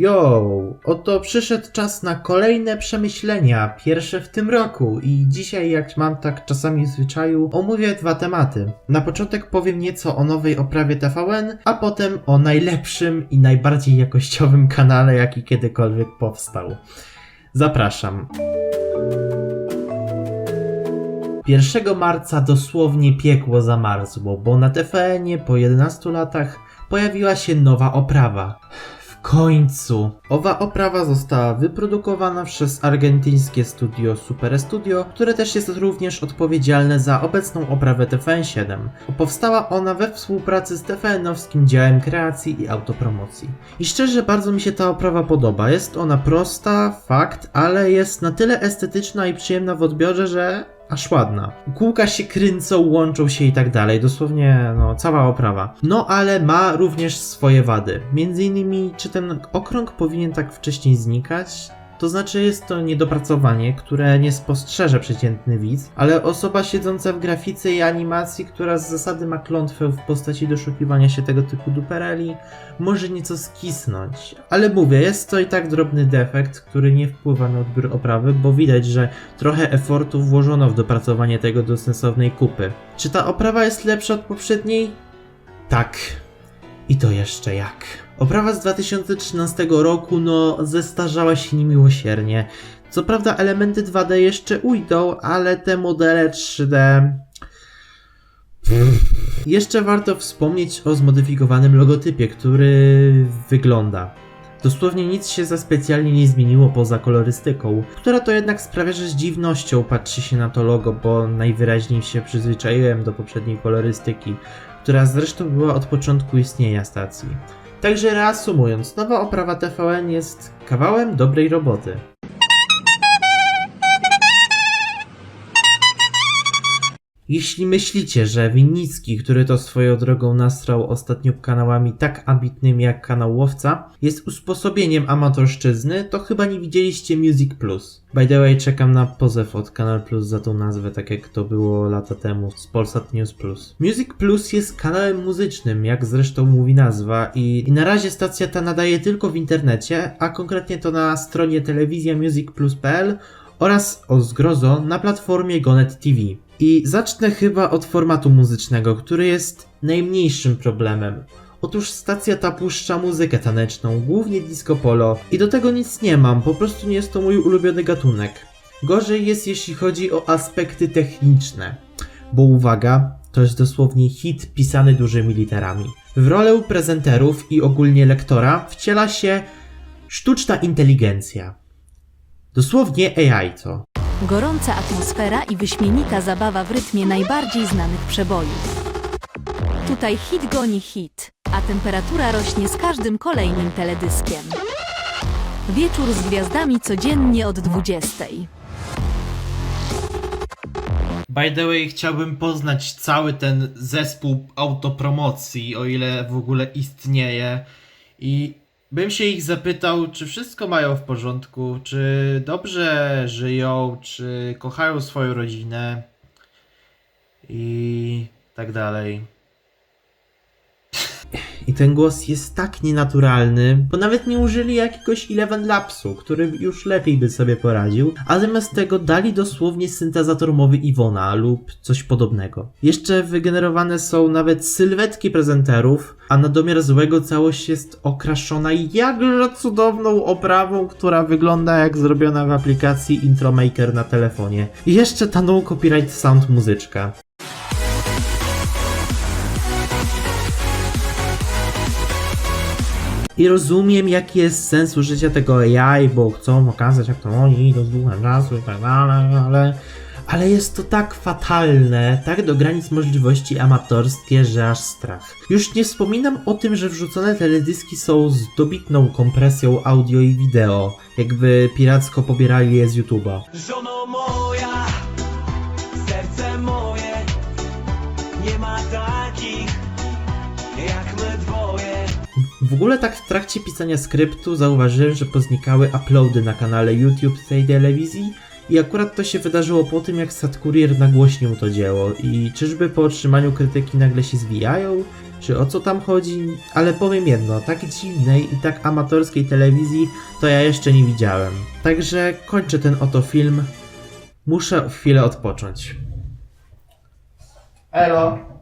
Yo, oto przyszedł czas na kolejne przemyślenia, pierwsze w tym roku i dzisiaj jak mam tak czasami w zwyczaju, omówię dwa tematy. Na początek powiem nieco o nowej oprawie TVN, a potem o najlepszym i najbardziej jakościowym kanale jaki kiedykolwiek powstał. Zapraszam. 1 marca dosłownie piekło zamarzło, bo na TVN-ie po 11 latach pojawiła się nowa oprawa. W końcu! Owa oprawa została wyprodukowana przez argentyńskie studio Super Studio, które też jest również odpowiedzialne za obecną oprawę TVN7. Powstała ona we współpracy z TVN-owskim działem kreacji i autopromocji. I szczerze bardzo mi się ta oprawa podoba. Jest ona prosta, fakt, ale jest na tyle estetyczna i przyjemna w odbiorze, że aż ładna. Kółka się kręcą, łączą się i tak dalej. Dosłownie, no, cała oprawa. No, ale ma również swoje wady. Między innymi, czy ten okrąg powinien tak wcześniej znikać? To znaczy jest to niedopracowanie, które nie spostrzeże przeciętny widz, ale osoba siedząca w grafice i animacji, która z zasady ma klątwę w postaci doszukiwania się tego typu dupereli, może nieco skisnąć. Ale mówię, jest to i tak drobny defekt, który nie wpływa na odbiór oprawy, bo widać, że trochę efortu włożono w dopracowanie tego do sensownej kupy. Czy ta oprawa jest lepsza od poprzedniej? Tak. I to jeszcze jak. Oprawa z 2013 roku, no, zestarzała się niemiłosiernie. Co prawda elementy 2D jeszcze ujdą, ale te modele 3D... Jeszcze warto wspomnieć o zmodyfikowanym logotypie, który wygląda. Dosłownie nic się za specjalnie nie zmieniło poza kolorystyką, która to jednak sprawia, że z dziwnością patrzy się na to logo, bo najwyraźniej się przyzwyczaiłem do poprzedniej kolorystyki, która zresztą była od początku istnienia stacji. Także reasumując, nowa oprawa TVN jest kawałem dobrej roboty. Jeśli myślicie, że Winnicki, który to swoją drogą nastrał ostatnio kanałami tak ambitnymi jak kanał Łowca, jest usposobieniem amatorszczyzny, to chyba nie widzieliście Music Plus. By the way, czekam na pozew od Kanal Plus za tą nazwę, tak jak to było lata temu z Polsat News Plus. Music Plus jest kanałem muzycznym, jak zresztą mówi nazwa, i, i na razie stacja ta nadaje tylko w internecie, a konkretnie to na stronie telewizjamusicplus.pl oraz o zgrozo na platformie Gonet TV. I zacznę chyba od formatu muzycznego, który jest najmniejszym problemem. Otóż stacja ta puszcza muzykę taneczną, głównie disco polo i do tego nic nie mam, po prostu nie jest to mój ulubiony gatunek. Gorzej jest jeśli chodzi o aspekty techniczne, bo uwaga, to jest dosłownie hit pisany dużymi literami. W rolę prezenterów i ogólnie lektora wciela się sztuczna inteligencja. Dosłownie AI to. Gorąca atmosfera i wyśmienita zabawa w rytmie najbardziej znanych przebojów. Tutaj hit goni hit, a temperatura rośnie z każdym kolejnym teledyskiem. Wieczór z gwiazdami codziennie od 20. By the way, chciałbym poznać cały ten zespół autopromocji, o ile w ogóle istnieje. I bym się ich zapytał, czy wszystko mają w porządku, czy dobrze żyją, czy kochają swoją rodzinę i tak dalej. I ten głos jest tak nienaturalny, bo nawet nie użyli jakiegoś Eleven Lapsu, który już lepiej by sobie poradził, a zamiast tego dali dosłownie syntezator mowy Iwona lub coś podobnego. Jeszcze wygenerowane są nawet sylwetki prezenterów, a na domiar złego całość jest okraszona jakże cudowną oprawą, która wygląda jak zrobiona w aplikacji Intromaker na telefonie. I jeszcze ta no copyright sound muzyczka. I rozumiem, jaki jest sens użycia tego AI, bo chcą pokazać, jak to oni idą z dłuższym czasu i tak dalej, ale, ale jest to tak fatalne, tak do granic możliwości amatorskie, że aż strach. Już nie wspominam o tym, że wrzucone teledyski są z dobitną kompresją audio i wideo, jakby piracko pobierali je z YouTube'a. Żono moja, serce moje, nie ma takich jak. W ogóle tak w trakcie pisania skryptu zauważyłem, że poznikały uploady na kanale YouTube tej telewizji i akurat to się wydarzyło po tym, jak Satkurier nagłośnił to dzieło i czyżby po otrzymaniu krytyki nagle się zwijają? Czy o co tam chodzi? Ale powiem jedno, tak dziwnej i tak amatorskiej telewizji to ja jeszcze nie widziałem. Także kończę ten oto film. Muszę chwilę odpocząć. Elo!